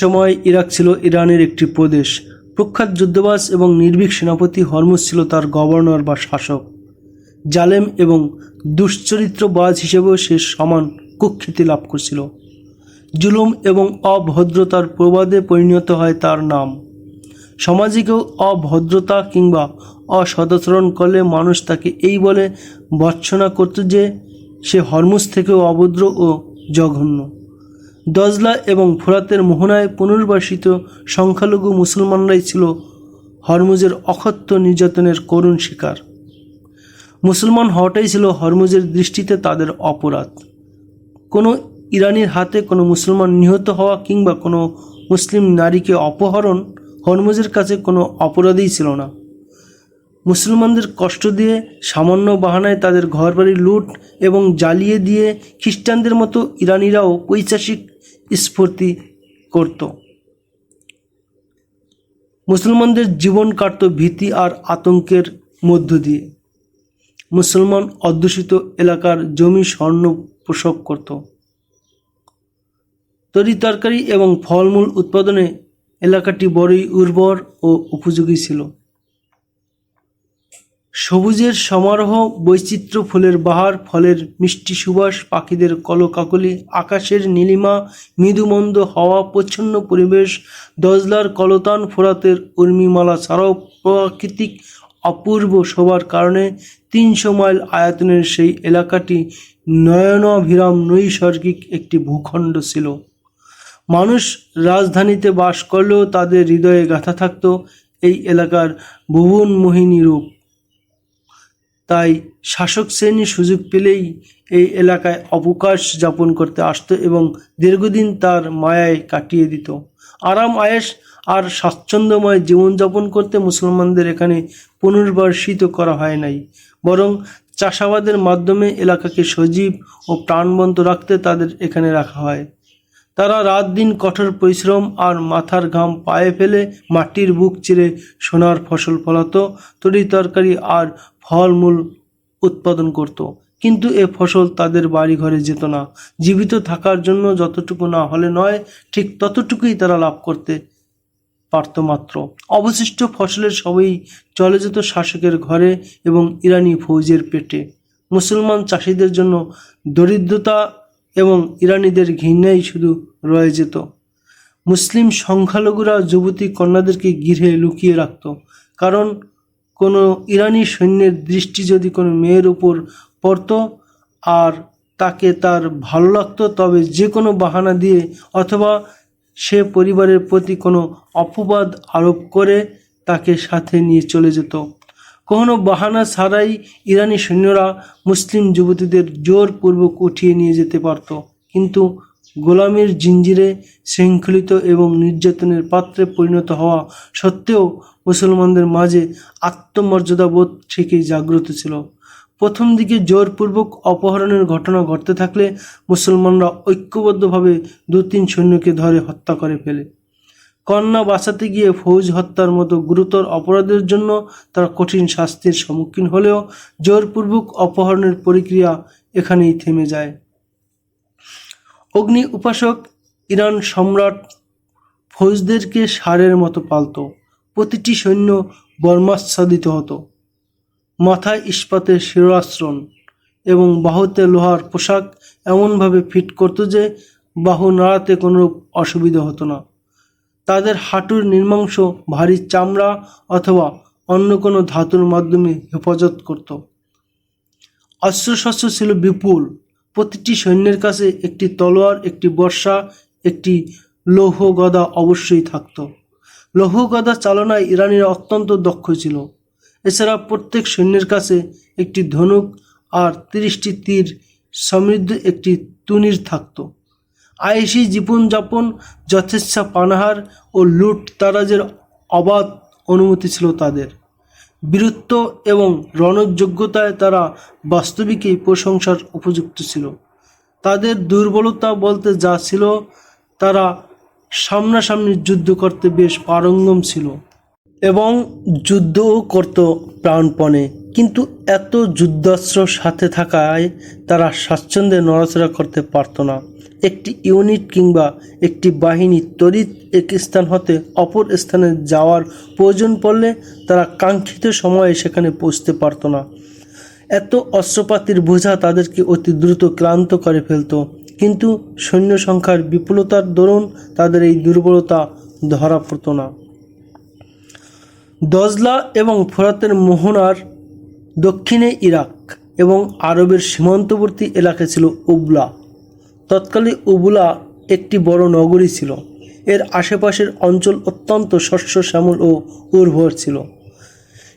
সময় ইরাক ছিল ইরানের একটি প্রদেশ। প্রখ্যাত যুদ্ধবাজ এবং নির্ভীক সেনাপতি হরমুজ ছিল তার গভর্নর বা শাসক। জালেম এবং দুশ্চরিত্রবাজ হিসেবেও সে সমান কুখ্যাতি লাভ করছিল। জুলুম এবং অভদ্রতার প্রবাদে পরিণত হয় তার নাম। সমাজে অভদ্রতা কিংবা অসদাচরণ করলে মানুষ তাকে এই বলে ভর্ৎসনা করত যে সে হরমুজ থেকেও অভদ্র ও জঘন্য। দজলা এবং ফোরাতের মোহনায় পুনর্বাসিত সংখ্যালঘু মুসলমানরাই ছিল হরমুজের অকথ্য নির্যাতনের করুণ শিকার। মুসলমান হওয়াটাই ছিল হরমুজের দৃষ্টিতে তাদের অপরাধ। কোনো ইরানির হাতে কোনো মুসলমান নিহত হওয়া কিংবা কোনো মুসলিম নারীকে অপহরণ হরমুজের কাছে কোনো অপরাধই ছিল না। মুসলমানদের কষ্ট দিয়ে সামান্য বাহানায় তাদের ঘরবাড়ি লুট এবং জ্বালিয়ে দিয়ে খ্রিস্টানদের মতো ইরানিরাও পৈশাসিক স্ফূর্তি করত। মুসলমানদের জীবন কাটত ভীতি আর আতঙ্কের মধ্য দিয়ে। মুসলমান অধ্যুষিত এলাকার জমি স্বর্ণ পোষক করত। তরি তরকারি এবং ফলমূল উৎপাদনে এলাকাটি বড়ই উর্বর ও উপযোগী ছিল। সবুজের সমারোহ বৈচিত্র্য ফুলের বাহার, ফলের মিষ্টি সুবাস, পাখিদের কলকাকলি, আকাশের নীলিমা, মৃদুমন্দ হাওয়া, প্রচ্ছন্ন পরিবেশ, দজলার কলতান, ফোরাতের উর্মিমালা ছাড়াও প্রাকৃতিক অপূর্ব শোভার কারণে তিনশো মাইল আয়তনের সেই এলাকাটি নয়নাভিরাম নৈসর্গিক একটি ভূখণ্ড ছিল। মানুষ রাজধানীতে বাস করলেও তাদের হৃদয়ে গাথা থাকত এই এলাকার ভুবনমোহিনী রূপ। তাই শাসক শ্রেণি সুযোগ পেলেই এই এলাকায় অবকাশ যাপন করতে আসতো এবং দীর্ঘদিন তার মায়ায় কাটিয়ে দিত। আরাম, আয়েশ আর স্বাচ্ছন্দ্যময় জীবনযাপন করতে মুসলমানদের এখানে পুনর্বাসিত করা হয় নাই। বরং চাষাবাদের মাধ্যমে এলাকাকে সজীব ও প্রাণবন্ত রাখতে তাদের এখানে রাখা হয়। তারা রাত দিন কঠোর পরিশ্রম আর মাথার ঘাম পায়ে ফেলে মাটির বুক চিরে সোনার ফসল ফলাতো, তরি তরকারি আর ফলমূল উৎপাদন করত। কিন্তু এ ফসল তাদের বাড়ি ঘরে যেত না। জীবিত থাকার জন্য যতটুকু না হলে নয়, ঠিক ততটুকুই তারা লাভ করতে পারত মাত্র। অবশিষ্ট ফসলের সবই চলে যেত শাসকের ঘরে এবং ইরানি ফৌজের পেটে। মুসলমান চাষিদের জন্য দরিদ্রতা এবং ইরানিদের ঘৃণাই শুধু রয়ে যেত। মুসলিম সংখ্যালঘুরা যুবতী কন্যাদেরকে গৃহে লুকিয়ে রাখত, কারণ কোনো ইরানি সৈন্যের দৃষ্টি যদি কোনো মেয়ের উপর পড়তো আর তাকে তার ভালো লাগতো, তবে যে কোনো বাহানা দিয়ে অথবা সে পরিবারের প্রতি কোনো অপবাদ আরোপ করে তাকে সাথে নিয়ে চলে যেত। কখনো বাহানা ছাড়াই ইরানি সৈন্যরা মুসলিম যুবতীদের জোরপূর্বক উঠিয়ে নিয়ে যেতে পারত। কিন্তু গোলামের জিঞ্জিরে শৃঙ্খলিত এবং নির্যাতনের পাত্রে পরিণত হওয়া সত্ত্বেও মুসলমানদের মাঝে আত্মমর্যাদাবোধ ঠিকই জাগ্রত ছিল। প্রথম দিকে জোরপূর্বক অপহরণের ঘটনা ঘটতে থাকলে মুসলমানরা ঐক্যবদ্ধভাবে দু তিন সৈন্যকে ধরে হত্যা করে ফেলে। কন্যা বাঁচাতে গিয়ে ফৌজ হত্যার মতো গুরুতর অপরাধের জন্য তারা কঠিন শাস্তির সম্মুখীন হলেও জোরপূর্বক অপহরণের প্রক্রিয়া এখানেই থেমে যায়। অগ্নি উপাসক ইরান সম্রাট ফৌজদেরকে সারের মতো পালত। প্রতিটি সৈন্য বর্মাচ্ছাদিত হতো। মাথায় ইস্পাতের শিরাশ্রণ এবং বাহুতে লোহার পোশাক এমনভাবে ফিট করতো যে বাহু নাড়াতে কোনো অসুবিধা হতো না। তাদের হাঁটুর নির্মাংস ভারী চামড়া অথবা অন্য কোনো ধাতুর মাধ্যমে হেফাজত করত। অস্ত্রশস্ত্র ছিল বিপুল। প্রতিটি সৈন্যের কাছে একটি তলোয়ার, একটি বর্ষা, একটি লৌহ গদা অবশ্যই থাকত। লৌহ গদা চালনায় ইরানিরা অত্যন্ত দক্ষ ছিল। এছাড়া প্রত্যেক সৈন্যের কাছে একটি ধনুক আর তিরিশটি তীর সমৃদ্ধ একটি তুনির থাকতো। আয়েসি জীবনযাপন যথেচ্ছা পানাহার ও লুট তারাজের অবাধ অনুমতি ছিল তাদের। বীরত্ব এবং রণযোগ্যতায় তারা বাস্তবিকই প্রশংসার উপযুক্ত ছিল। তাদের দুর্বলতা বলতে যা ছিল, তারা সামনাসামনি যুদ্ধ করতে বেশ পারঙ্গম ছিল এবং যুদ্ধও করত প্রাণপণে। কিন্তু এত যুদ্ধাস্ত্র সাথে থাকায় তারা স্বাচ্ছন্দ্যে নড়াচড়া করতে পারত না। একটি ইউনিট কিংবা একটি বাহিনী তড়িৎ এক স্থান হতে অপর স্থানে যাওয়ার প্রয়োজন পড়লে তারা কাঙ্ক্ষিত সময়ে সেখানে পৌঁছতে পারত না। এত অস্ত্রপাতির বোঝা তাদেরকে অতি দ্রুত ক্লান্ত করে ফেলত, কিন্তু সৈন্য সংখ্যার বিপুলতার দরুন তাদের এই দুর্বলতা ধরা পড়ত না। দজলা এবং ফোরাতের মোহনার দক্ষিণে ইরাক এবং আরবের সীমান্তবর্তী এলাকা ছিল উবলা। তৎকালে উবলা একটি বড় নগরী ছিল। এর আশেপাশের অঞ্চল অত্যন্ত শস্য, শ্যামল ও উর্বর ছিল।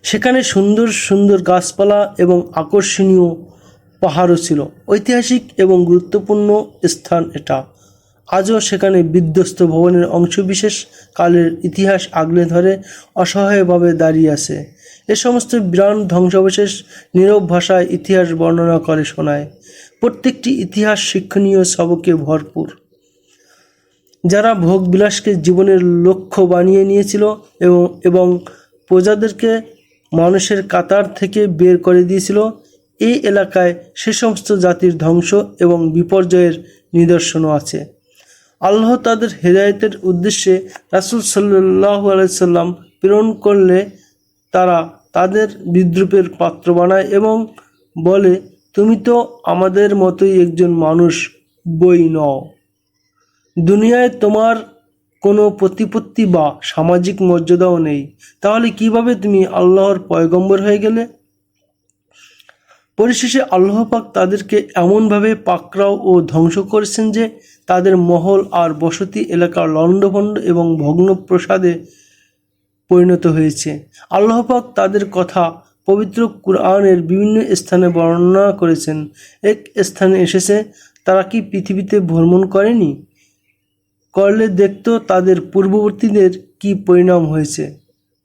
সেখানে সুন্দর সুন্দর গাছপালা এবং আকর্ষণীয় পাহাড়ও ছিল। ঐতিহাসিক এবং গুরুত্বপূর্ণ স্থান এটা। আজও সেখানে বিধ্বস্ত ভবনের অংশবিশেষ কালের ইতিহাস আগলে ধরে অসহায়ভাবে দাঁড়িয়ে আছে। এ সমস্ত বিরান ধ্বংসাবশেষ নীরব ভাষায় ইতিহাস বর্ণনা করে শোনায়। প্রত্যেকটি ইতিহাস শিক্ষণীয় সবকে ভরপুর। যারা ভোগবিলাসকে জীবনের লক্ষ্য বানিয়ে নিয়েছিল এবং এবং প্রজাদেরকে মানুষের কাতার থেকে বের করে দিয়েছিল, এই এলাকায় সে সমস্ত জাতির ধ্বংস এবং বিপর্যয়ের নিদর্শনও আছে। আল্লাহ তাদের হেদায়েতের উদ্দেশ্যে রাসূল সাল্লাহ আলাইসাল্লাম প্রেরণ করলে তারা তাদের বিদ্রুপের পাত্র বানায় এবং বলে তুমি তো আমাদের মতোই একজন মানুষ, বই নও। দুনিয়ায় তোমার কোনো প্রতিপত্তি বা সামাজিক মর্যাদাও নেই। তাহলে কীভাবে তুমি আল্লাহর পয়গম্বর হয়ে গেলে? পরিশেষে আল্লাহ পাক তাদেরকে এমনভাবে পাকড়াও ও ধ্বংস করেছেন যে তাদের মহল আর বসতি এলাকার লণ্ডভণ্ড এবং ভগ্নপ্রসাদে পরিণত হয়েছে। আল্লাহ পাক তাদের কথা পবিত্র কুরআনের বিভিন্ন স্থানে বর্ণনা করেছেন। এক স্থানে এসেছে, তারা কি পৃথিবীতে ভ্রমণ করেনি? করলে দেখতো তাদের পূর্ববর্তীদের কি পরিণাম হয়েছে।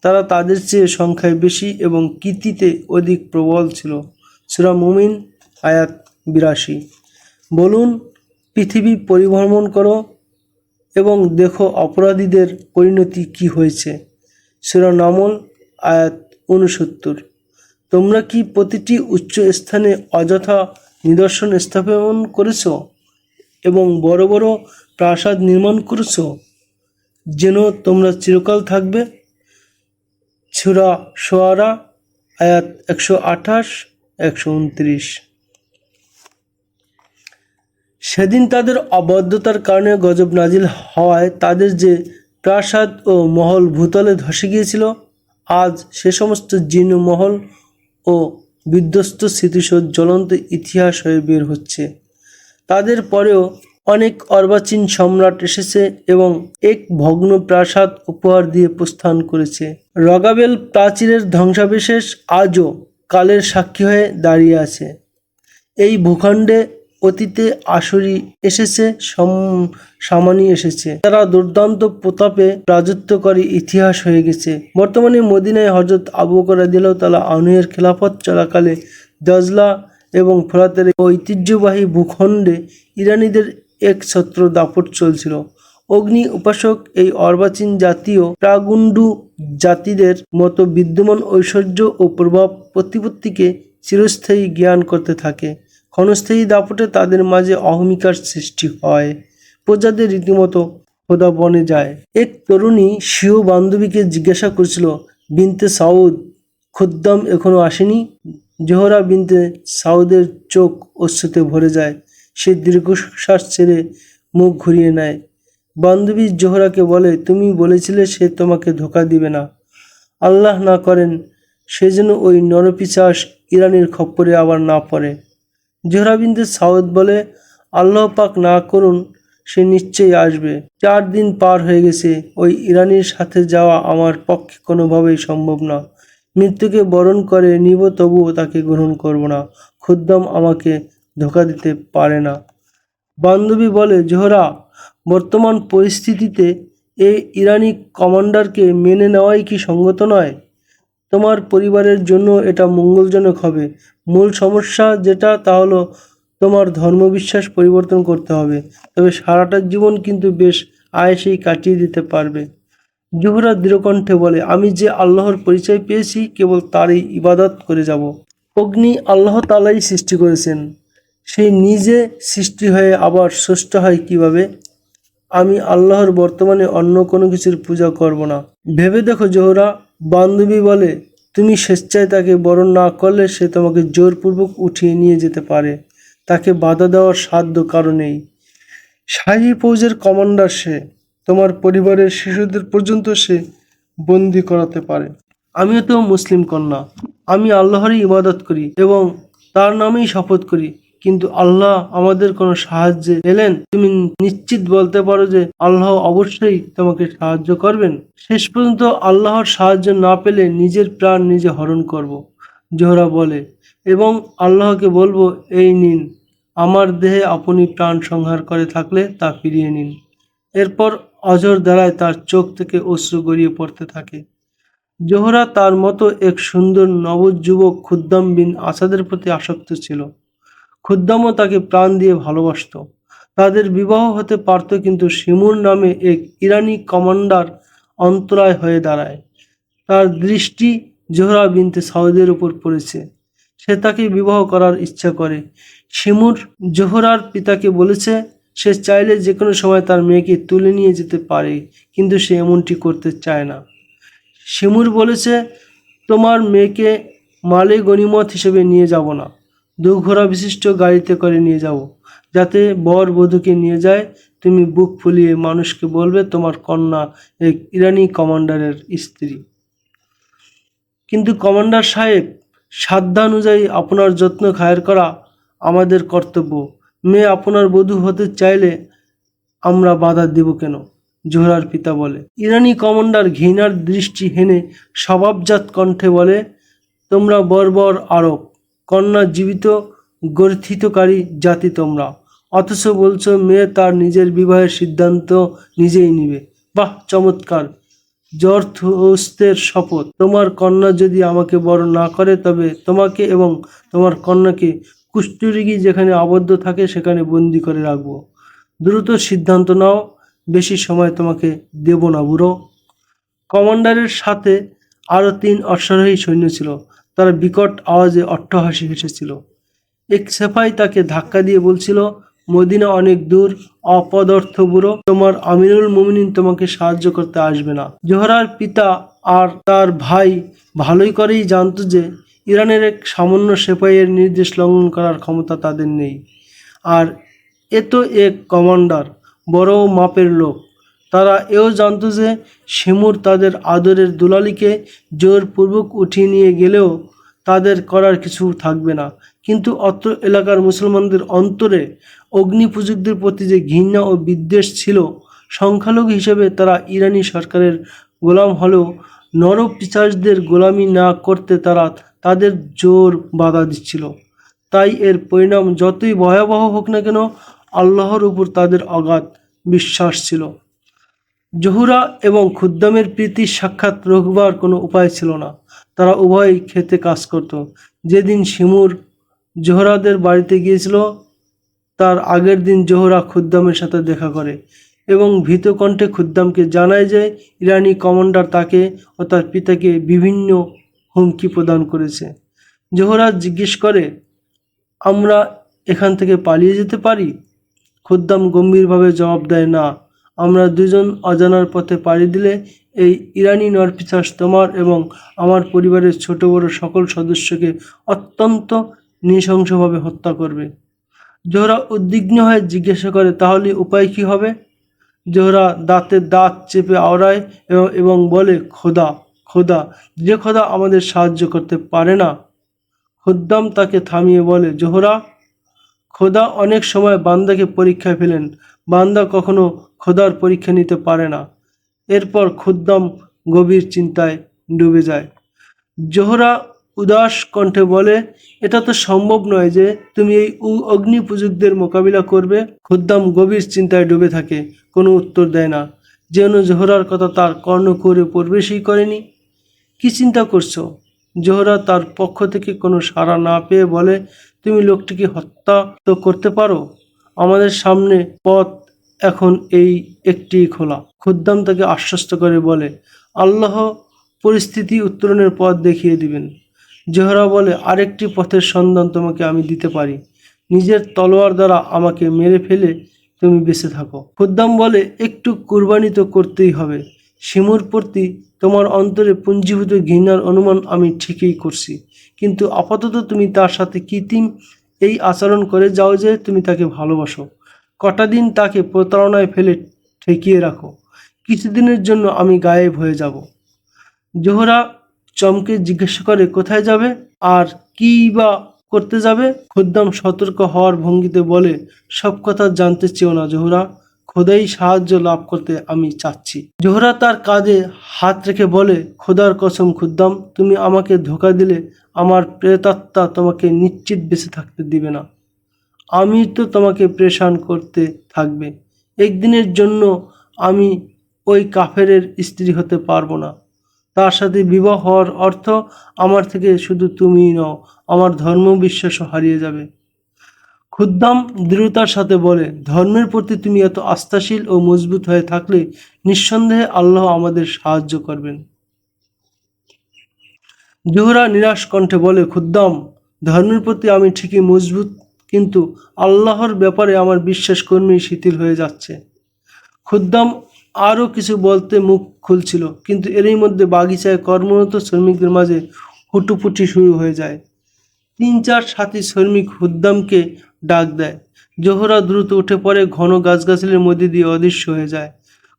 তারা তাদের চেয়ে সংখ্যায় বেশি এবং কীর্তিতে অধিক প্রবল ছিল। সুরা মুমিন, আয়াত বিরাশি। বলুন, পৃথিবী পরিভ্রমণ করো এবং দেখো অপরাধীদের পরিণতি কি হয়েছে। সুরা নামল, আয়াত উনসত্তর। তোমরা কি প্রতিটি উচ্চ স্থানে অযথা নিদর্শন স্থাপন করেছ এবং বড় বড় প্রাসাদ নির্মাণ করেছ? যেন তোমরা চিরকাল থাকবে? ছুরা সোয়ারা আয়াত একশো আঠাশ, একশো উনত্রিশ। সেদিন তাদের অবাধ্যতার কারণে গজব নাজিল হওয়ায় তাদের যে প্রাসাদ ও মহল ভূতলে ধসে গিয়েছিল, আজ সে সমস্ত জীর্ণ মহল ও বিধ্বস্ত স্মৃতিসৌধ জ্বলন্ত ইতিহাস হয়ে বের হচ্ছে। তাদের পরেও অনেক অর্বাচীন সম্রাট এসেছে এবং এক ভগ্ন প্রাসাদ উপহার দিয়ে প্রস্থান করেছে। রগাবেল প্রাচীরের ধ্বংসাবিশেষ আজও কালের সাক্ষী হয়ে দাঁড়িয়ে আছে। এই ভূখণ্ডে অতীতে আসরি এসেছে, সম- সামানি এসেছে। তারা দুর্দান্ত প্রতাপে রাজত্ব করে ইতিহাস হয়ে গেছে। বর্তমানে মদিনায় হজরত আবু বকর দিলেও তাআলা আনুয়ের খেলাফত চলাকালে দজলা এবং ফোরাতের ঐতিহ্যবাহী ভূখণ্ডে ইরানিদের এক ছত্র দাপট চলছিল। অগ্নি উপাসক এই অর্বাচীন জাতীয় প্রাগুন্ডু জাতিদের মতো বিদ্যমান ঐশ্বর্য ও প্রভাব প্রতিপত্তিকে চিরস্থায়ী জ্ঞান করতে থাকে। ক্ষণস্থায়ী দাপটে তাদের মাঝে অহমিকার সৃষ্টি হয়। প্রজাদের রীতিমতো খোদা বনে যায়। এক তরুণী স্বীয় বান্ধবীকে জিজ্ঞাসা করেছিল, বিনতে সাউদ, খুদ্দাম এখনও আসেনি? জোহরা বিনতে সাউদের চোখ অশ্রুতে ভরে যায়। সে দীর্ঘশ্বাস ছেড়ে মুখ ঘুরিয়ে নেয়। বান্ধবী জোহরাকে বলে, তুমি বলেছিলে সে তোমাকে ধোকা দিবে না। আল্লাহ না করেন, সে যেন ওই নরপিচাস ইরানের খপ্পরে আবার না পড়ে। জোহরা বিনতে সাউদ বলে, আল্লাহ পাক না করুন, সে নিশ্চয়ই আসবে। চার দিন পার হয়ে গেছে, ওই ইরানির সাথে যাওয়া আমার পক্ষে কোনোভাবেই সম্ভব না। মৃত্যুকে বরণ করে নিব, তবুও তাকে গ্রহণ করব না। খুদ্দাম আমাকে ধোকা দিতে পারে না। বান্ধবী বলে, জোহরা, বর্তমান পরিস্থিতিতে এই ইরানি কমান্ডারকে মেনে নেওয়াই কি সঙ্গত নয়? তোমার পরিবারের জন্য এটা মঙ্গলজনক হবে। মূল সমস্যা যেটা, তা হলো তোমার ধর্মবিশ্বাস পরিবর্তন করতে হবে। তবে সারাটা জীবন কিন্তু বেশ আয়েসেই কাটিয়ে দিতে পারবে। জোহরা দৃঢ়কণ্ঠে বলে, আমি যে আল্লাহর পরিচয় পেয়েছি, কেবল তারই ইবাদত করে যাব। অগ্নি আল্লাহ তালাই সৃষ্টি করেছেন। সেই নিজে সৃষ্টি হয়ে আবার স্রষ্টা হয় কীভাবে? আমি আল্লাহর বর্তমানে অন্য কোনো কিছুর পূজা করব না। ভেবে দেখো জোহরা বান্ধবী বলে, তুমি স্বেচ্ছায় তাকে বরণ না করলে সে তোমাকে জোরপূর্বক উঠিয়ে নিয়ে যেতে পারে। তাকে বাধা দেওয়ার সাধ্য কারণেই শাহী ফৌজের কমান্ডার সে, তোমার পরিবারের শিশুদের পর্যন্ত সে বন্দি করাতে পারে। আমিও তো মুসলিম কন্যা। আমি আল্লাহরই ইবাদত করি এবং তার নামেই শপথ করি। কিন্তু আল্লাহ আমাদের কোনো সাহায্যে এলেন। তুমি নিশ্চিত বলতে পারো যে আল্লাহ অবশ্যই তোমাকে সাহায্য করবেন। শেষ পর্যন্ত আল্লাহর সাহায্য না পেলে নিজের প্রাণ নিজে হরণ করব, জোহরা বলে। এবং আল্লাহকে বলব, এই নিন, আমার দেহে আপনি প্রাণ সংহার করে থাকলে তা ফিরিয়ে নিন। এরপর অজর দ্বারায় তার চোখ থেকে অশ্রু গড়িয়ে পড়তে থাকে। জোহরা তার মতো এক সুন্দর নবযুবক খুদ্দাম বিন আসাদের প্রতি আসক্ত ছিল। খুদ্দামও তাকে প্রাণ দিয়ে ভালোবাসত। তাদের বিবাহ হতে পারত কিন্তু শিমুর নামে এক ইরানি কমান্ডার অন্তরায় হয়ে দাঁড়ায়। তার দৃষ্টি জোহরা বিনতে সাউদের উপর পড়েছে। সে তাকে বিবাহ করার ইচ্ছা করে। শিমুর জোহরার পিতাকে বলেছে, সে চাইলে যে কোনো সময় তার মেয়েকে তুলে নিয়ে যেতে পারে, কিন্তু সে এমনটি করতে চায় না। শিমুর বলেছে, তোমার মেয়েকে মালে গনিমত হিসেবে নিয়ে যাব না। দুঘোড়া বিশিষ্ট গাড়িতে করে নিয়ে যাব যাতে বর বধূকে নিয়ে যায়, তুমি বুক ফুলিয়ে মানুষকে বলবে, তোমার কন্যা এক ইরানি কমান্ডারের স্ত্রী। কিন্তু কমান্ডার সাহেব, সাধ্যানুযায়ী আপনার যত্ন খায়ের করা আমাদের কর্তব্য। মেয়ে আপনার বধূ হতে চাইলে আমরা বাধা দেব কেন? জোহরার পিতা বলে। ইরানি কমান্ডার ঘৃণার দৃষ্টি হেনে স্বভাবজাত কণ্ঠে বলে, তোমরা বর্বর আরব কন্যা জীবিত গর্থিতকারী জাতি তোমরা। অথচ বলছো, মেয়ে তার নিজের বিবাহের সিদ্ধান্ত নিজেই নিবে। বাহ, চমৎকার। জর্থস্তের শপথ। তোমার কন্যা যদি আমাকে বড় না করে, তবে তোমাকে এবং তোমার কন্যাকে কুষ্ঠরিগি যেখানে আবদ্ধ থাকে, সেখানে বন্দি করে রাখব। দ্রুত সিদ্ধান্ত নাও, বেশি সময় তোমাকে দেব না, বুড়ো। কমান্ডারের সাথে আরও তিন অশ্বারোহী সৈন্য ছিল। তারা বিকট আওয়াজে অট্টহাসি হেসেছিল। এক সেপাই তাকে ধাক্কা দিয়ে বলছিল, মদিনা অনেক দূর, অপদার্থ বুড়ো। তোমার আমিরুল মুমিনিন তোমাকে সাহায্য করতে আসবে না। জোহরার পিতা আর তার ভাই ভালোই করেই জানতো যে, ইরানের এক সামান্য সেপাইয়ের নির্দেশ লঙ্ঘন করার ক্ষমতা তাদের নেই। আর এ তো এক কমান্ডার, বড় মাপের লোক। তারা এও জানতো যে শিমুর তাদের আদরের দুলালিকে জোরপূর্বক উঠিয়ে নিয়ে গেলেও তাদের করার কিছু থাকবে না। কিন্তু অত্র এলাকার মুসলমানদের অন্তরে অগ্নিপূজকদের প্রতি যে ঘৃণা ও বিদ্বেষ ছিল, সংখ্যালঘু হিসেবে তারা ইরানি সরকারের গোলাম হলেও নরপিচাসদের গোলামি না করতে তারা তাদের জোর বাধা দিচ্ছিল। তাই এর পরিণাম যতই ভয়াবহ হোক না কেন, আল্লাহর উপর তাদের অগাধ বিশ্বাস ছিল। জহুরা এবং খুদ্দামের প্রীতির সাক্ষাৎ রোকবার কোনো উপায় ছিল না। তারা উভয়ই খেতে কাজ করত। যেদিন শিমুর জোহরাদের বাড়িতে গিয়েছিল, তার আগের দিন জোহরা খুদ্দামের সাথে দেখা করে এবং ভীত কণ্ঠে খুদ্দামকে জানায় যে ইরানি কমান্ডার তাকে ও তার পিতাকে বিভিন্ন হুমকি প্রদান করেছে। জোহরা জিজ্ঞেস করে, আমরা এখান থেকে পালিয়ে যেতে পারি? খুদ্দাম গম্ভীরভাবে জবাব দেয়, না। আমরা দুজন অজানার পথে পাড়ি দিলে এই ইরানি নরপিচাস তোমার এবং আমার পরিবারের ছোট বড় সকল সদস্যকে অত্যন্ত নৃশংসভাবে হত্যা করবে। জোহরা উদ্বিগ্ন হয়ে জিজ্ঞাসা করে, তাহলে উপায় কি হবে? জোহরা দাঁতে দাঁত চেপে আওড়ায় এবং বলে, খোদা খোদা, যে খোদা আমাদের সাহায্য করতে পারে না। খুদ্দাম তাকে থামিয়ে বলে, জোহরা, খোদা অনেক সময় বান্দাকে পরীক্ষায় ফেলেন বান্দা কখনো খোদার পরীক্ষা নিতে পারে না। এরপর খুদ্দাম গভীর চিন্তায় ডুবে যায়। জোহরা উদাস কণ্ঠে বলে, এটা তো সম্ভব নয় যে তুমি এই অগ্নি পূজকদের মোকাবিলা করবে। খুদ্দাম গভীর চিন্তায় ডুবে থাকে, কোনো উত্তর দেয় না। যেন জোহরার কথা তার কর্ণ করে প্রবেশই করেনি? কি চিন্তা করছ? জোহরা তার পক্ষ থেকে কোনো সাড়া না পেয়ে বলে, তুমি লোকটিকে হত্যা তো করতে পারো? আমাদের সামনে পথ এখন এই একটি খোলা। খুদ্দাম তাকে আশ্বস্ত করে বলে, আল্লাহ পরিস্থিতি উত্তরণের পথ দেখিয়ে দিবেন। জোহরা বলে, আরেকটি পথের সন্ধান তোমাকে আমি দিতে পারি। নিজের তলোয়ার দ্বারা আমাকে মেরে ফেলে তুমি বেঁচে থাকো। খুদ্দাম বলে, একটু কুরবানি তো করতেই হবে। শিমুর প্রতি তোমার অন্তরে পুঞ্জীভূত ঘৃণার অনুমান আমি ঠিকই করছি। কিন্তু আপাতত তুমি তার সাথে কৃত্রিম এই আচরণ করে যাও যে তুমি তাকে ভালোবাসো। কটা দিন তাকে প্রতারণায় ফেলে ঠেকিয়ে রাখো। কিছুদিনের জন্য আমি গায়েব হয়ে যাব। জোহরা চমকে জিজ্ঞাসা করে, কোথায় যাবে? আর কি বা করতে যাবে? খুদ্দাম সতর্ক হওয়ার ভঙ্গিতে বলে, সব কথা জানতে চেও না জোহরা। খোদাই সাহায্য লাভ করতে আমি চাচ্ছি। জোহরা তার কাঁধে হাত রেখে বলে, খোদার কসম খুদ্দাম, তুমি আমাকে ধোকা দিলে আমার প্রেতাত্মা তোমাকে নিশ্চিত বেঁচে থাকতে দিবে না। আমি তো তোমাকে প্রেশান করতে থাকবে। একদিনের জন্য আমি ওই কাফেরের স্ত্রী হতে পারব না। তার সাথে বিবাহ হওয়ার অর্থ আমার থেকে শুধু তুমিই নও, আমার ধর্ম বিশ্বাসও হারিয়ে যাবে। খুদ্দাম দৃঢ়তার সাথে বলে, ধর্মের প্রতি তুমি এত আস্থাশীল ও মজবুত হয়ে থাকলে নিঃসন্দেহে আল্লাহ আমাদের সাহায্য করবেন। জোহরা নিরাশ কণ্ঠে বলে, খুদ্দাম, ধর্মের প্রতি আমি ঠিকই মজবুত, কিন্তু আল্লাহর ব্যাপারে আমার বিশ্বাস কর্মী শিথিল হয়ে যাচ্ছে। খুদ্দাম আরও কিছু বলতে মুখ খুলছিল, কিন্তু এরই মধ্যে বাগিচায় কর্মরত শ্রমিকদের মাঝে হুটুপুটি শুরু হয়ে যায়। তিন চার সাথী শ্রমিক খুদ্দামকে ডাক দেয়। জোহরা দ্রুত উঠে পড়ে, ঘন গাছগাছালির মধ্যে দিয়ে অদৃশ্য হয়ে যায়।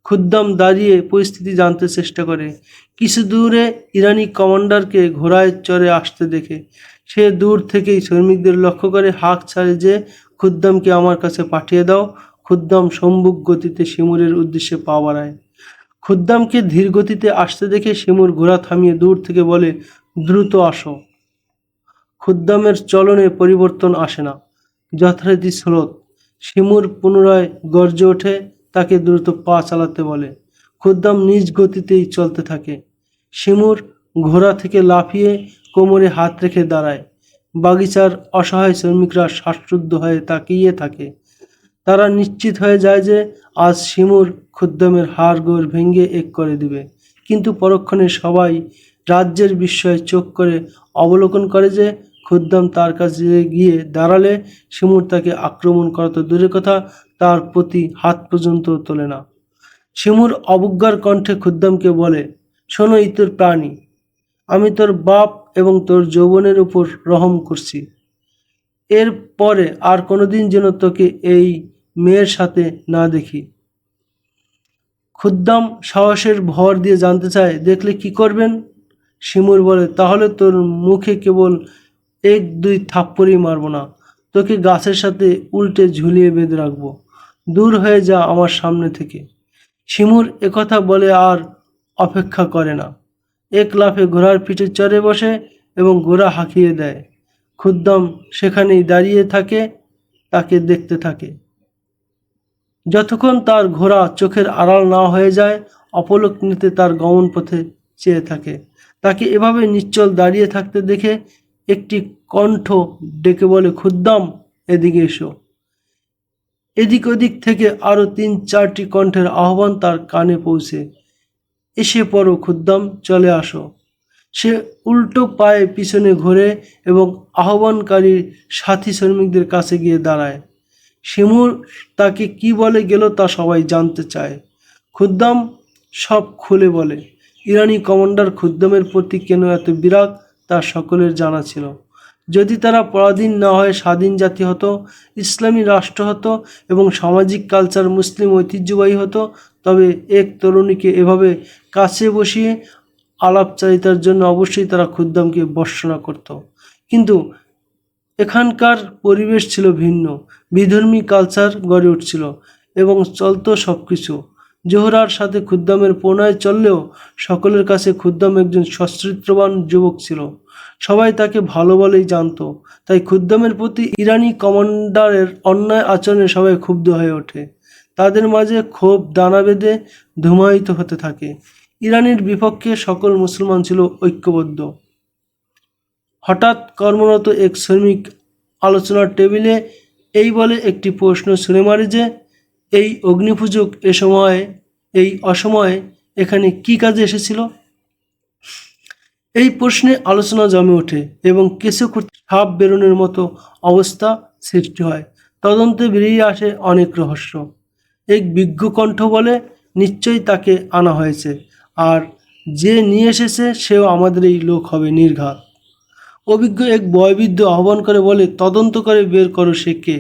খুদ্দাম দাঁড়িয়ে পরিস্থিতি জানতে চেষ্টা করে। কিছু দূরে ইরানি কমান্ডারকে ঘোড়ায় চড়ে আসতে দেখে। সে দূর থেকেই শ্রমিকদের লক্ষ্য করে, হাঁক ছাড়ে যে, খুদ্দামকে আমার কাছে পাঠিয়ে দাও। খুদ্দাম সম্মুখ গতিতে শিমুরের উদ্দেশ্যে পা বাড়ায়। খুদ্দামকে ধীর গতিতে আসতে দেখে শিমুর ঘোড়া থামিয়ে দূর থেকে বলে, দ্রুত আসো। খুদ্দামের চলনে পরিবর্তন আসে না। যথারীতি স্রোত। শিমুর পুনরায় গর্জে ওঠে, তাকে দ্রুত পা চালাতে বলে। খুদ্দাম নিজ গতিতেই চলতে থাকে। শিমুর ঘোড়া থেকে লাফিয়ে কোমরে হাত রেখে দাঁড়ায়। বাগিচার অসহায় শ্রমিকরা শ্বাসরুদ্ধ হয়ে তাকিয়ে থাকে। তারা নিশ্চিত হয়ে যায় যে আজ শিমুর খুদ্দামের হাড় গোড় ভেঙে এক করে দিবে। কিন্তু পরক্ষণে সবাই রাজ্যের বিস্ময়ে চোখ করে অবলোকন করে যে খুদ্দাম তার কাছে গিয়ে দাঁড়ালে শিমুর তাকে আক্রমণ করা তো দূরের কথা, তার প্রতি হাত পর্যন্ত তোলে না। শিমুর অবজ্ঞার কণ্ঠে খুদ্দামকে বলে, শোনো ইতর প্রাণী, আমি তোর বাপ এবং তোর যৌবনের উপর রহম করছি। এর পরে আর কোনোদিন যেন তোকে এই মেয়ের সাথে না দেখি। খুদ্দাম সাহসের ভর দিয়ে জানতে চায়, দেখলে কি করবেন? শিমুর বলে, তাহলে তোর মুখে কেবল এক দুই থাপ্পড়ই মারবো না। তোকে গাছের সাথে উল্টে ঝুলিয়ে বেঁধে রাখব। দূর হয়ে যা আমার সামনে থেকে। শিমুর একথা বলে আর অপেক্ষা করে না। এক লাফে ঘোড়ার পিঠে চড়ে বসে এবং ঘোড়া হাঁকিয়ে দেয়। খুদ্দাম সেখানেই দাঁড়িয়ে থাকে, তাকে দেখতে থাকে। যতক্ষণ তার ঘোড়া চোখের আড়াল না হয়ে যায়, অপলক নিতে তার গমন পথে চেয়ে থাকে। তাকে এভাবে নিশ্চল দাঁড়িয়ে থাকতে দেখে একটি কণ্ঠ ডেকে বলে, খুদ্দাম, এদিকে এসো। এদিক ওদিক থেকে আরও তিন চারটি কণ্ঠের আহ্বান তার কানে পৌঁছে। এসে পড়ো খুদ্দাম, চলে আসো। সে উল্টো পায়ে পিছনে ঘোরে এবং আহ্বানকারী সাথী শ্রমিকদের কাছে গিয়ে দাঁড়ায়। শিমুর তাকে কি বলে গেল তা সবাই জানতে চায়। খুদ্দাম সব খুলে বলে, ইরানি কমান্ডার খুদ্দামের প্রতি কেন এত বিরাগ, তা সকলের জানা ছিল। যদি তারা পরাধীন না হয়ে, স্বাধীন জাতি হতো, ইসলামী রাষ্ট্র হতো এবং সামাজিক কালচার মুসলিম ঐতিহ্যবাহী হতো, তবে এক তরুণীকে এভাবে কাছে বসিয়ে আলাপচারিতার জন্য অবশ্যই তারা খুদ্দামকে বর্ষনা করত। কিন্তু এখানকার পরিবেশ ছিল ভিন্ন, বিধর্মী কালচার গড়ে উঠছিল এবং চলত সব কিছু জোহরার সাথে খুদ্দামের প্রণয় চললেও সকলের কাছে খুদ্দাম একজন সশ্রিত্রবান যুবক ছিল। সবাই তাকে ভালো বলেই জানত। তাই খুদ্দামের প্রতি ইরানি কমান্ডারের অন্যায় আচরণে সবাই ক্ষুব্ধ হয়ে ওঠে। তাদের মাঝে ক্ষোভ, দানা বেঁধে ধুমায়িত হতে থাকে। ইরানের বিপক্ষে সকল মুসলমান ছিল ঐক্যবদ্ধ। হঠাৎ কর্মরত এক শ্রমিক আলোচনার টেবিলে এই বলে একটি প্রশ্ন ছুঁড়ে মারে যে, এই অগ্নিপূজক এ সময়, এই অসময়ে এখানে কি কাজে এসেছিল? এই প্রশ্নে আলোচনা জমে ওঠে এবং কেঁচো সাপ বেরোনোর মতো অবস্থা সৃষ্টি হয়। তদন্তে বেরিয়ে আসে অনেক রহস্য। এক বিজ্ঞ কণ্ঠ বলে, নিশ্চয়ই তাকে আনা হয়েছে। আর যে নিয়ে এসেছে, সেও আমাদের এই লোক হবে নির্ঘাত। অভিজ্ঞ এক বয়বৃদ্ধ আহ্বান করে বলে, তদন্ত করে বের করো সে কে?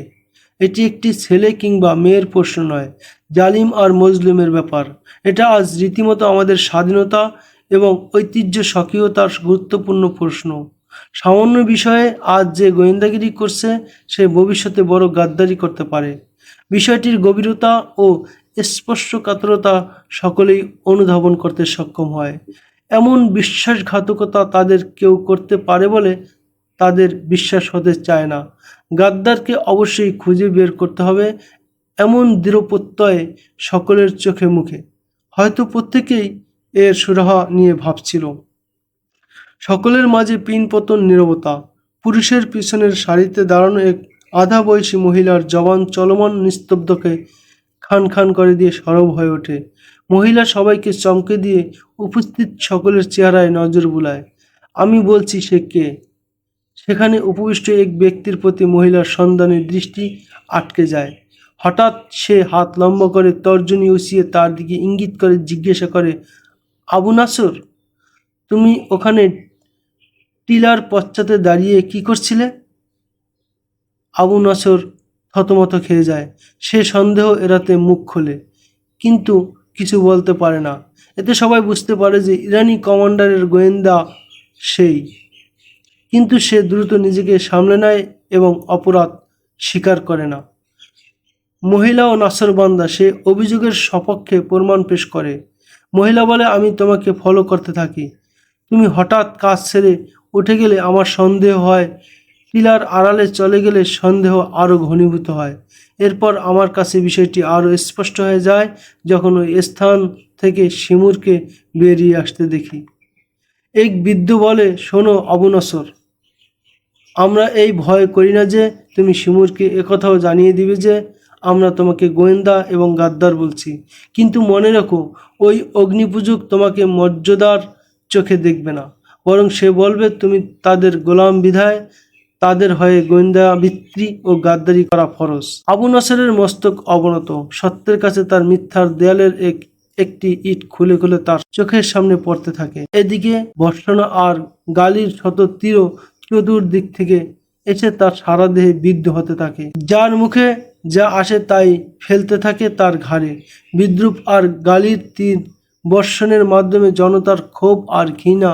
এটি একটি ছেলে কিংবা মেয়ের প্রশ্ন নয়। জালিম আর মজলুমের ব্যাপার। এটা আজ রীতিমতো আমাদের স্বাধীনতা এবং ঐতিহ্য স্বকীয়তার গুরুত্বপূর্ণ প্রশ্ন। সামান্য বিষয়ে আজ যে গোয়েন্দাগিরি করছে, সে ভবিষ্যতে বড় গাদ্দারি করতে পারে। বিষয়টির গভীরতা ও স্পর্শকাতরতা সকলেই অনুধাবন করতে সক্ষম হয়। এমন বিশ্বাসঘাতকতা তাদের কেউ করতে পারে বলে তাদের বিশ্বাস হতে চায় না। গাদ্দারকে অবশ্যই খুঁজে বের করতে হবে এমন দৃঢ় প্রত্যয়ে সকলের চোখে মুখে। হয়তো প্রত্যেকেই এর সুরাহা নিয়ে ভাবছিল। সকলের মাঝে পিনপতন নীরবতা, পুরুষের পিছনের সারিতে দাঁড়ানো এক আধা বয়সী মহিলার জবান চলমান নিস্তব্ধকে খান খান করে দিয়ে সরব হয়ে ওঠে। মহিলা সবাইকে চমকে দিয়ে উপস্থিত সকলের চেহারায় নজর বুলায়। আমি বলছি, সে কে? সেখানে উপবিষ্ট এক ব্যক্তির প্রতি মহিলার সন্ধানের দৃষ্টি আটকে যায়। হঠাৎ সে হাত লম্বা করে তর্জনী উসিয়ে তার দিকে ইঙ্গিত করে, জিজ্ঞাসা করে আবু নাসর, তুমি ওখানে টিলার পশ্চাতে দাঁড়িয়ে কি করছিলে? আবু নাসর থতমত খেয়ে যায়। সে সন্দেহ এড়াতে মুখ খোলে, কিন্তু কিছু বলতে পারে না। এতে সবাই বুঝতে পারে যে ইরানি কমান্ডারের গোয়েন্দা সেই। কিন্তু সে দ্রুত নিজেকে সামলে নেয় এবং অপরাধ স্বীকার করে না। মহিলা ও নাসরবান্দা সে অভিযোগের সপক্ষে প্রমাণ পেশ করে। মহিলা বলে, আমি তোমাকে ফলো করতে থাকি। তুমি হঠাৎ কাজ ছেড়ে উঠে গেলে আমার সন্দেহ হয়। টিলার আড়ালে চলে গেলে সন্দেহ আরও ঘনীভূত হয়। এরপর আমার কাছে বিষয়টি আরও স্পষ্ট হয়ে যায় যখন ওই স্থান থেকে শিমুরকে বেরিয়ে আসতে দেখি। এক বৃদ্ধ বলে, শোনো আবু নসর আমরা এই ভয় করি না যে তুমি শিমুরকে একথাও জানিয়ে দিবে যে আমরা তোমাকে গোয়েন্দা এবং গাদ্দার বলছি। কিন্তু মনে রাখো, ওই অগ্নিপূজক তোমাকে মর্যাদার চোখে দেখবে না। বরং সে বলবে, তুমি তাদের গোলাম বিধায়, তাদের হয়ে গোয়েন্দা ভিত্তি ও গাদ্দারি করা ফরজ। আবু নসরের মস্তক অবনত। সত্যের কাছে তার মিথ্যার দেয়ালের এক, একটি ইট খুলে খুলে তার চোখের সামনে পড়তে থাকে। এদিকে বর্ষণা আর গালির শত তীর চতুর্দিক থেকে এসে তার সারা দেহে বিদ্ধ হতে থাকে। যার মুখে যা আসে তাই ফেলতে থাকে তার ঘাড়ে। বিদ্রুপ আর গালির তীর বর্ষণের মাধ্যমে জনতার ক্ষোভ আর ঘৃণা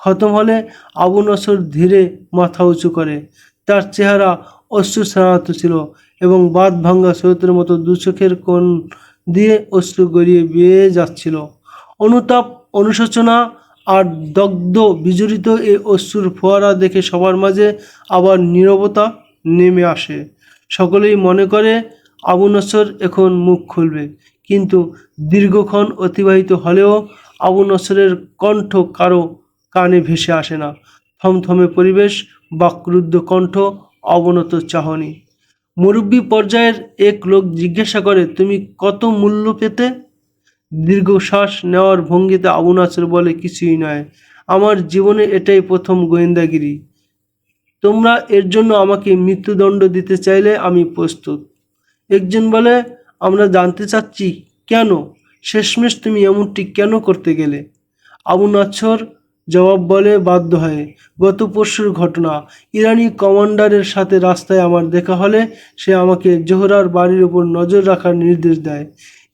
খতম হলে আবু নসর ধীরে মাথা উঁচু করে। তার চেহারা অশ্রু স্নাত ছিল এবং বাদ ভাঙ্গা স্রোতের মতো দু চোখের কোণ দিয়ে অশ্রু গড়িয়ে বেয়ে যাচ্ছিল। অনুতাপ, অনুশোচনা আর দগ্ধ বিজড়িত এই অশ্রুর ফোয়ারা দেখে সবার মাঝে আবার নীরবতা নেমে আসে। সকলেই মনে করে আবু নসর এখন মুখ খুলবে। কিন্তু দীর্ঘক্ষণ অতিবাহিত হলেও আবু নসরের কণ্ঠ কারও কানে ভেসে আসে না। থমথমে পরিবেশ, বাকরুদ্ধ কণ্ঠ, অবনত চাহনি। মুরব্বী পর্যায়ের এক লোক জিজ্ঞাসা করে, তুমি কত মূল্য পেতে? দীর্ঘশ্বাস নেওয়ার ভঙ্গিতে আবু নাসর বলে, কিছুই নয়। আমার জীবনে এটাই প্রথম গোয়েন্দাগিরি। তোমরা এর জন্য আমাকে মৃত্যুদণ্ড দিতে চাইলে আমি প্রস্তুত। একজন বলে, আমরা জানতে চাচ্ছি কেন? শেষমেশ তুমি এমনটি কেন করতে গেলে? আবু নাছর জবাব বলে বাধ্য হয়ে, গত পরশুর ঘটনা। ইরানি কমান্ডারের সাথে রাস্তায় আমার দেখা হলে সে আমাকে জোহরার বাড়ির ওপর নজর রাখার নির্দেশ দেয়।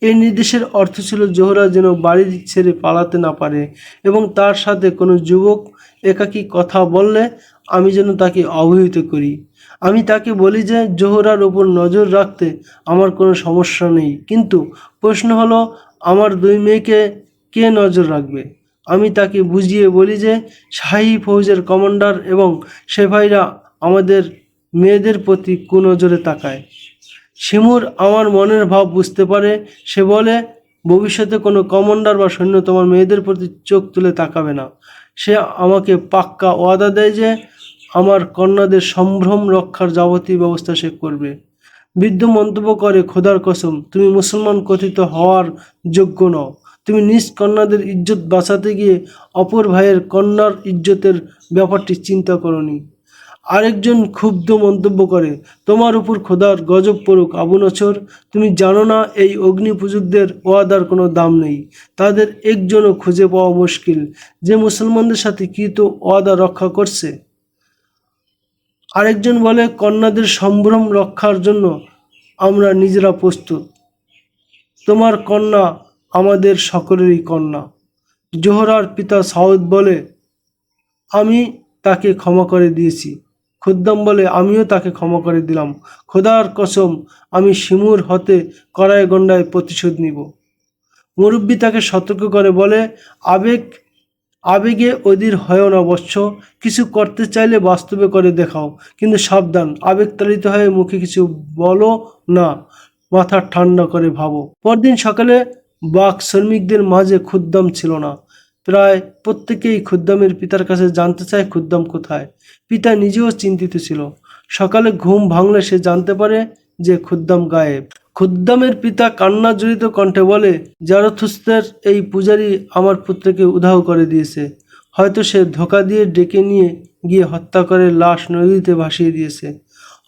এই নির্দেশের অর্থ ছিল জোহরা যেন বাড়ি ছেড়ে পালাতে না পারে এবং তার সাথে কোনো যুবক একাকী কথা বললে আমি যেন তাকে অবহিত করি। আমি তাকে বলি যে, জোহরার ওপর নজর রাখতে আমার কোনো সমস্যা নেই। কিন্তু প্রশ্ন হলো, আমার দুই মেয়েকে কে নজর রাখবে? আমি তাকে বুঝিয়ে বলি যে, শাহী ফৌজের কমান্ডার এবং সেভাইরা আমাদের মেয়েদের প্রতি কুনজরে তাকায়। শিমুর আমার মনের ভাব বুঝতে পারে। সে বলে, ভবিষ্যতে কোনো কমান্ডার বা সৈন্য তোমার মেয়েদের প্রতি চোখ তুলে তাকাবে না। সে আমাকে পাক্কা ওয়াদা দেয় যে আমার কন্যাদের সম্ভ্রম রক্ষার যাবতীয় ব্যবস্থা সে করবে। বৃদ্ধ মন্তব্য করে, খোদার কসম, তুমি মুসলমান কথিত হওয়ার যোগ্য নও। তুমি নিজ কন্যাদের ইজ্জত বাঁচাতে গিয়ে অপর ভাইয়ের কন্যার ইজ্জতের ব্যাপারটি চিন্তা করনি। আরেকজন ক্ষুব্ধ মন্তব্য করে, তোমার উপর খোদার গজব পড়ুক, আবু নছর। তুমি জানো না, এই অগ্নি পূজকদের ওয়াদার কোনো দাম নেই। তাদের একজনও খুঁজে পাওয়া মুশকিল। যে মুসলমানদের সাথে কৃত ওয়াদা রক্ষা করছে? আরেকজন বলে, কন্যাদের সম্ভ্রম রক্ষার জন্য আমরা নিজেরা প্রস্তুত। তোমার কন্যা আমাদের সকলেরই কন্যা। জোহরার পিতা সাউদ বলে, আমি তাকে ক্ষমা করে দিয়েছি। খুদ্দাম বলে, আমিও তাকে ক্ষমা করে দিলাম। খোদার কসম, আমি শিমুর হতে কড়ায় গন্ডায় প্রতিশোধ নিব। মুরব্বী তাকে সতর্ক করে বলে, আবেগ, আবেগে অধীর হয় না বৎস। কিছু করতে চাইলে বাস্তবে করে দেখাও, কিন্তু সাবধান, আবেগ আবেগতাড়িত হয়ে মুখে কিছু বলো না, মাথা ঠান্ডা করে ভাবো। পরদিন সকালে বাক শ্রমিকদের মাঝে খুদ্দাম ছিল না। প্রায় প্রত্যেকেই খুদ্দামের পিতার কাছে জানতে চায় খুদ্দাম কোথায়। পিতা নিজেও চিন্তিত ছিল। সকালে ঘুম ভাঙলে সে জানতে পারে যে খুদ্দাম গায়েব। খুদ্দামের পিতা কান্না জড়িত কণ্ঠে বলে, জারথুস্তের এই পূজারি আমার পুত্রকে উধাও করে দিয়েছে। হয়তো সে ধোকা দিয়ে ডেকে নিয়ে গিয়ে হত্যা করে লাশ নদীতে ভাসিয়ে দিয়েছে।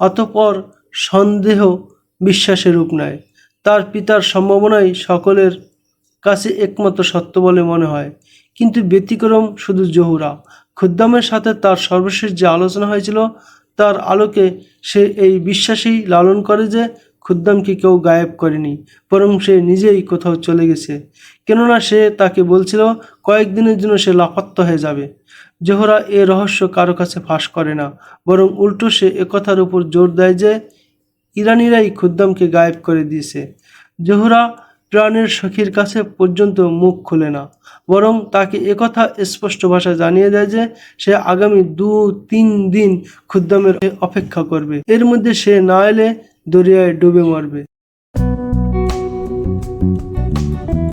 অতঃপর সন্দেহ বিশ্বাসের রূপ নেয়। তার পিতার সম্ভাবনাই সকলের কাছে একমাত্র সত্য বলে মনে হয়। কিন্তু ব্যতিক্রম শুধু জহুরা। খুদ্দামের সাথে তার সর্বশেষ যে আলোচনা হয়েছিল, তার আলোকে সে এই বিশ্বাসেই লালন করে যে খুদ্দামকে কেউ গায়েব করেনি, বরং সে নিজেই কোথাও চলে গেছে। কেননা সে তাকে বলছিল, কয়েকদিনের জন্য সে লাপাত্তা হয়ে যাবে। জোহরা এ রহস্য কারও কাছে ফাঁস করে না, বরং উল্টো সে একথার উপর জোর দেয় যে, ইরানিরাই খুদ্দামকে গায়েব করে দিয়েছে। জোহরা প্রাণের সখীর কাছে পর্যন্ত মুখ খুলে না। বরং তাকে একথা স্পষ্ট ভাষায় জানিয়ে দেয় যে, সে আগামী দু তিন দিন খুদ্দামের অপেক্ষা করবে। এর মধ্যে সে না এলে দরিয়ায় ডুবে মরবে।